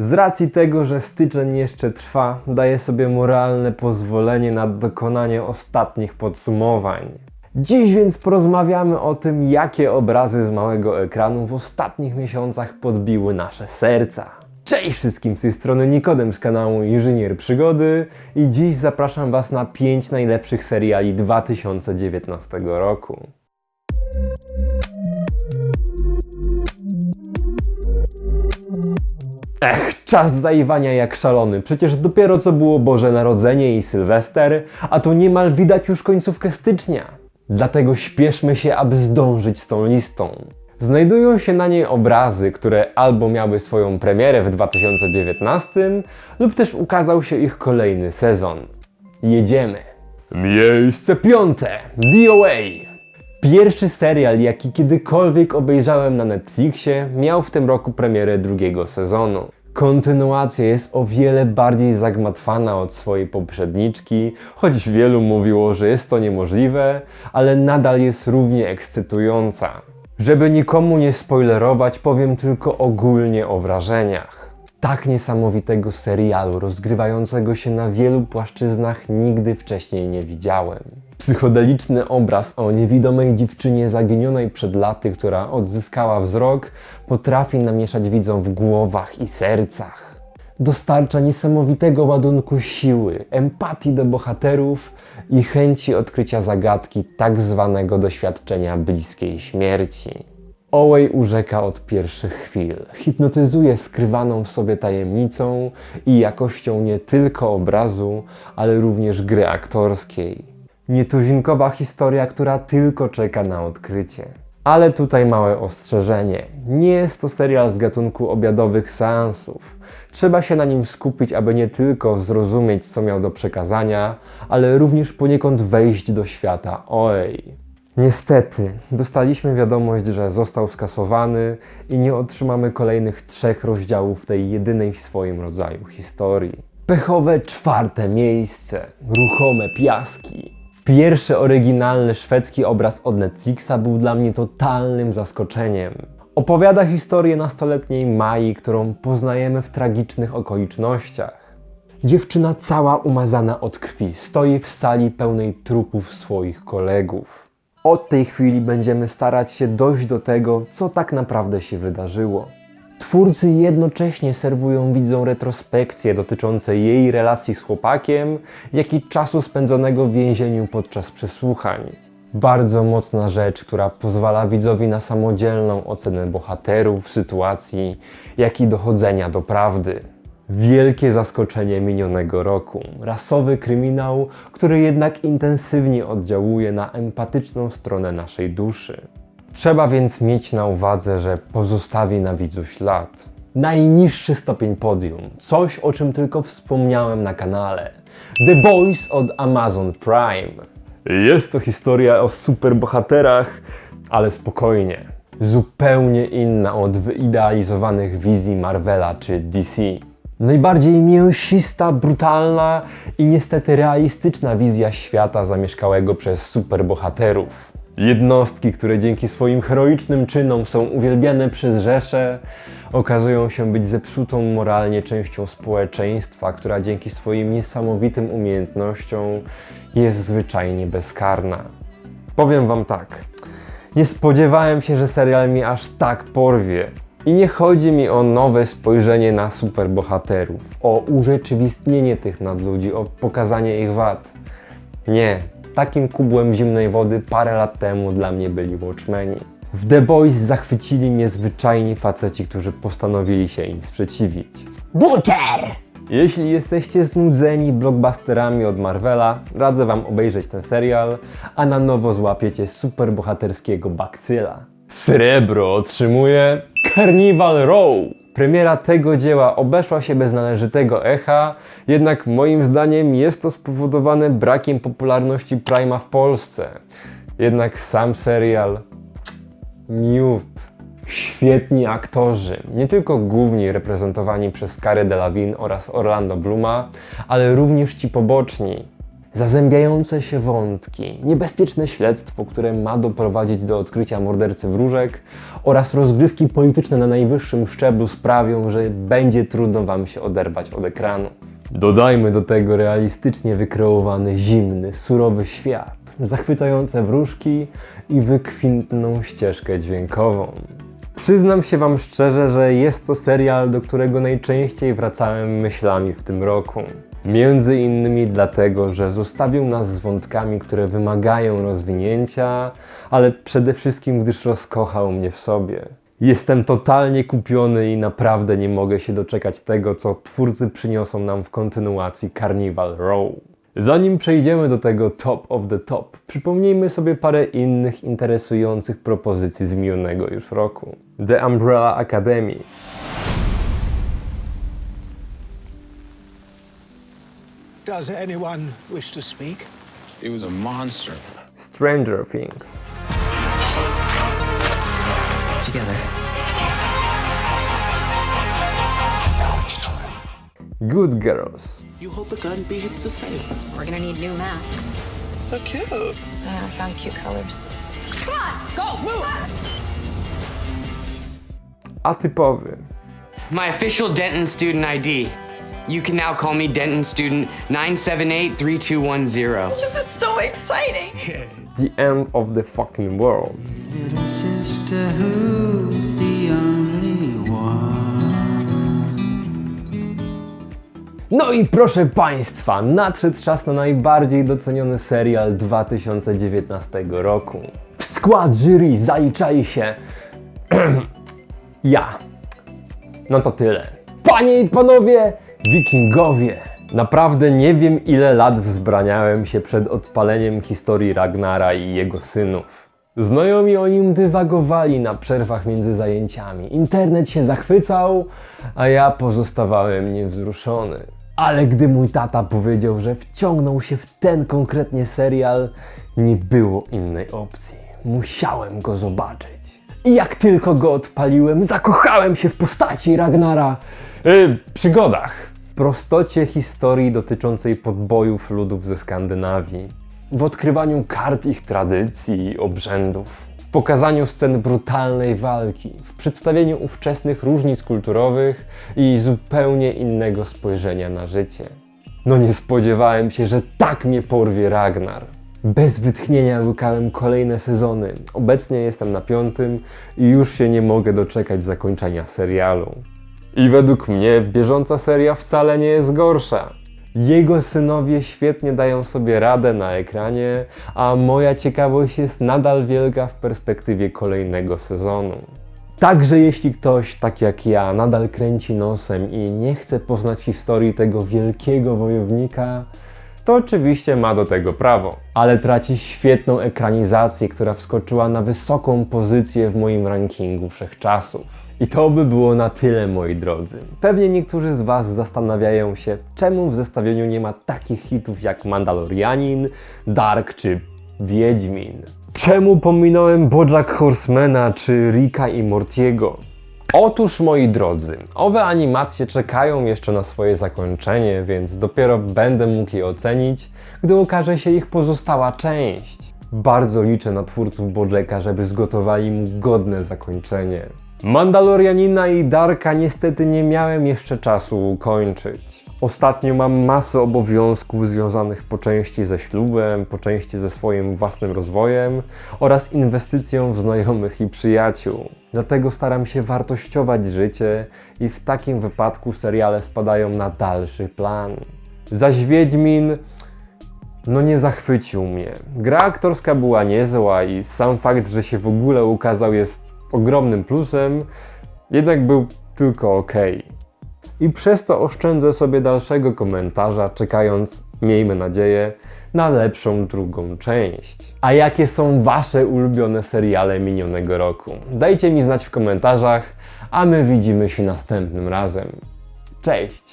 Z racji tego, że styczeń jeszcze trwa, daję sobie moralne pozwolenie na dokonanie ostatnich podsumowań. Dziś więc porozmawiamy o tym, jakie obrazy z małego ekranu w ostatnich miesiącach podbiły nasze serca. Cześć wszystkim z tej strony Nikodem z kanału Inżynier Przygody i dziś zapraszam Was na 5 najlepszych seriali 2019 roku. Ech, czas zaiwania jak szalony. Przecież dopiero co było Boże Narodzenie i Sylwester, a tu niemal widać już końcówkę stycznia. Dlatego śpieszmy się, aby zdążyć z tą listą. Znajdują się na niej obrazy, które albo miały swoją premierę w 2019, lub też ukazał się ich kolejny sezon. Jedziemy. Miejsce piąte. DOA. Pierwszy serial, jaki kiedykolwiek obejrzałem na Netflixie, miał w tym roku premierę drugiego sezonu. Kontynuacja jest o wiele bardziej zagmatwana od swojej poprzedniczki, choć wielu mówiło, że jest to niemożliwe, ale nadal jest równie ekscytująca. Żeby nikomu nie spoilerować, powiem tylko ogólnie o wrażeniach. Tak niesamowitego serialu, rozgrywającego się na wielu płaszczyznach, nigdy wcześniej nie widziałem. Psychodeliczny obraz o niewidomej dziewczynie zaginionej przed laty, która odzyskała wzrok, potrafi namieszać widzom w głowach i sercach. Dostarcza niesamowitego ładunku siły, empatii do bohaterów i chęci odkrycia zagadki tak zwanego doświadczenia bliskiej śmierci. Owej urzeka od pierwszych chwil. Hipnotyzuje skrywaną w sobie tajemnicą i jakością nie tylko obrazu, ale również gry aktorskiej. Nietuzinkowa historia, która tylko czeka na odkrycie. Ale tutaj małe ostrzeżenie. Nie jest to serial z gatunku obiadowych seansów. Trzeba się na nim skupić, aby nie tylko zrozumieć, co miał do przekazania, ale również poniekąd wejść do świata OEI. Niestety, dostaliśmy wiadomość, że został skasowany i nie otrzymamy kolejnych trzech rozdziałów tej jedynej w swoim rodzaju historii. Pechowe czwarte miejsce, ruchome piaski. Pierwszy oryginalny szwedzki obraz od Netflixa był dla mnie totalnym zaskoczeniem. Opowiada historię nastoletniej Mai, którą poznajemy w tragicznych okolicznościach. Dziewczyna cała umazana od krwi stoi w sali pełnej trupów swoich kolegów. Od tej chwili będziemy starać się dojść do tego, co tak naprawdę się wydarzyło. Twórcy jednocześnie serwują widzom retrospekcje dotyczące jej relacji z chłopakiem, jak i czasu spędzonego w więzieniu podczas przesłuchań. Bardzo mocna rzecz, która pozwala widzowi na samodzielną ocenę bohaterów, sytuacji, jak i dochodzenia do prawdy. Wielkie zaskoczenie minionego roku. Rasowy kryminał, który jednak intensywnie oddziałuje na empatyczną stronę naszej duszy. Trzeba więc mieć na uwadze, że pozostawi na widzu ślad. Najniższy stopień podium, coś o czym tylko wspomniałem na kanale. The Boys od Amazon Prime. Jest to historia o superbohaterach, ale spokojnie. Zupełnie inna od wyidealizowanych wizji Marvela czy DC. Najbardziej mięsista, brutalna i niestety realistyczna wizja świata zamieszkałego przez superbohaterów. Jednostki, które dzięki swoim heroicznym czynom są uwielbiane przez rzesze, okazują się być zepsutą moralnie częścią społeczeństwa, która dzięki swoim niesamowitym umiejętnościom jest zwyczajnie bezkarna. Powiem Wam tak. Nie spodziewałem się, że serial mi aż tak porwie. I nie chodzi mi o nowe spojrzenie na superbohaterów, o urzeczywistnienie tych nadludzi, o pokazanie ich wad. Nie, takim kubłem zimnej wody parę lat temu dla mnie byli Watchmeni. W The Boys zachwycili mnie zwyczajni faceci, którzy postanowili się im sprzeciwić. Buter! Jeśli jesteście znudzeni blockbusterami od Marvela, radzę Wam obejrzeć ten serial, a na nowo złapiecie superbohaterskiego bakcyla. Srebro otrzymuje Carnival Row. Premiera tego dzieła obeszła się bez należytego echa, jednak moim zdaniem jest to spowodowane brakiem popularności Prima w Polsce. Jednak sam serial miód. Świetni aktorzy, nie tylko główni reprezentowani przez Carey Delevingne oraz Orlando Bluma, ale również ci poboczni. Zazębiające się wątki, niebezpieczne śledztwo, które ma doprowadzić do odkrycia mordercy wróżek oraz rozgrywki polityczne na najwyższym szczeblu sprawią, że będzie trudno Wam się oderwać od ekranu. Dodajmy do tego realistycznie wykreowany, zimny, surowy świat, zachwycające wróżki i wykwintną ścieżkę dźwiękową. Przyznam się Wam szczerze, że jest to serial, do którego najczęściej wracałem myślami w tym roku. Między innymi dlatego, że zostawił nas z wątkami, które wymagają rozwinięcia, ale przede wszystkim gdyż rozkochał mnie w sobie. Jestem totalnie kupiony i naprawdę nie mogę się doczekać tego, co twórcy przyniosą nam w kontynuacji Carnival Row. Zanim przejdziemy do tego top of the top, przypomnijmy sobie parę innych interesujących propozycji z minionego już roku. The Umbrella Academy, Does anyone wish to speak? It was a monster. Stranger Things, together. Good Girls, You hold the gun, B hits the safe. We're gonna need new masks. So cute. Yeah, I found cute colors. Come on, go, move! atypowy, My official Denton student ID. You can now call me Denton student 9783210. This is so exciting! The End of the Fucking World, Little sister, who's the only one? No i proszę Państwa, nadszedł czas na najbardziej doceniony serial 2019 roku. W skład jury zaliczali się ja. No to tyle. Panie i panowie, wikingowie! Naprawdę nie wiem ile lat wzbraniałem się przed odpaleniem historii Ragnara i jego synów. Znajomi o nim dywagowali na przerwach między zajęciami. Internet się zachwycał, a ja pozostawałem niewzruszony. Ale gdy mój tata powiedział, że wciągnął się w ten konkretnie serial, nie było innej opcji. Musiałem go zobaczyć. I jak tylko go odpaliłem, zakochałem się w postaci Ragnara. Yy, przygodach. Prostocie historii dotyczącej podbojów ludów ze Skandynawii. W odkrywaniu kart ich tradycji i obrzędów. W pokazaniu scen brutalnej walki. W przedstawieniu ówczesnych różnic kulturowych i zupełnie innego spojrzenia na życie. No nie spodziewałem się, że tak mnie porwie Ragnar. Bez wytchnienia łykałem kolejne sezony. Obecnie jestem na piątym i już się nie mogę doczekać zakończenia serialu. I według mnie bieżąca seria wcale nie jest gorsza. Jego synowie świetnie dają sobie radę na ekranie, a moja ciekawość jest nadal wielka w perspektywie kolejnego sezonu. Także jeśli ktoś, tak jak ja, nadal kręci nosem i nie chce poznać historii tego wielkiego wojownika, to oczywiście ma do tego prawo. Ale traci świetną ekranizację, która wskoczyła na wysoką pozycję w moim rankingu wszechczasów. I to by było na tyle, moi drodzy. Pewnie niektórzy z Was zastanawiają się, czemu w zestawieniu nie ma takich hitów jak Mandalorianin, Dark czy Wiedźmin. Czemu pominąłem Bojack Horsemana czy Ricka i Mortiego? Otóż moi drodzy, owe animacje czekają jeszcze na swoje zakończenie, więc dopiero będę mógł je ocenić, gdy ukaże się ich pozostała część. Bardzo liczę na twórców Bojacka, żeby zgotowali mu godne zakończenie. Mandalorianina i Darka niestety nie miałem jeszcze czasu ukończyć. Ostatnio mam masę obowiązków związanych po części ze ślubem, po części ze swoim własnym rozwojem oraz inwestycją w znajomych i przyjaciół. Dlatego staram się wartościować życie i w takim wypadku seriale spadają na dalszy plan. Zaś Wiedźmin no nie zachwycił mnie. Gra aktorska była niezła i sam fakt, że się w ogóle ukazał jest ogromnym plusem, jednak był tylko ok. I przez to oszczędzę sobie dalszego komentarza, czekając, miejmy nadzieję, na lepszą drugą część. A jakie są Wasze ulubione seriale minionego roku? Dajcie mi znać w komentarzach, a my widzimy się następnym razem. Cześć!